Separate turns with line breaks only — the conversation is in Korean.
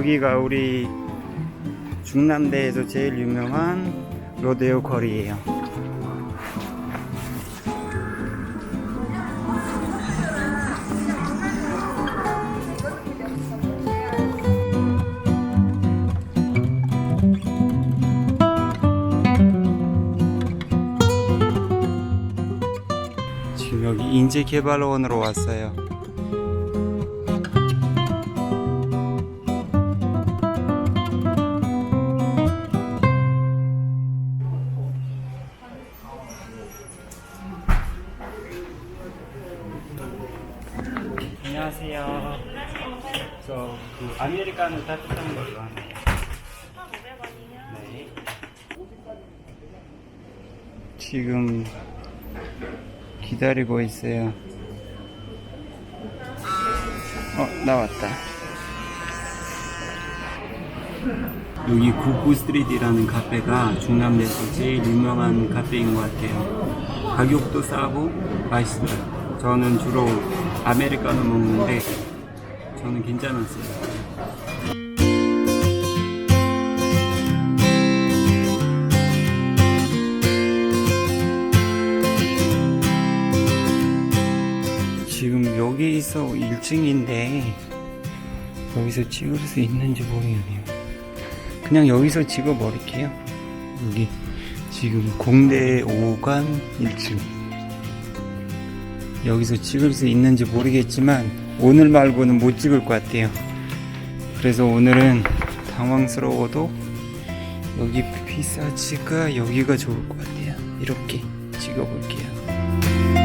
여기가 우리 중남대에서 제일 유명한 로데오 거리예요. 지금 여기 인재개발원으로 왔어요. 아메리카노 따뜻한 걸로 하나. 네. 지금 기다리고 있어요. 어, 나왔다. 여기 구구 스트리트라는 카페가 중남대에서 제일 유명한 카페인 것 같아요. 가격도 싸고 맛있어요. 저는 주로 아메리카노 먹는데 저는 괜찮았어요. 지금 여기서 1층인데 여기서 찍을 수 있는지 모르겠네요. 그냥 여기서 찍어 버릴게요. 여기 지금 공대 5관 1층. 여기서 찍을 수 있는지 모르겠지만 오늘 말고는 못 찍을 것 같아요. 그래서 오늘은 당황스러워도 여기 피사지가 여기가 좋을 것 같아요. 이렇게 찍어 볼게요.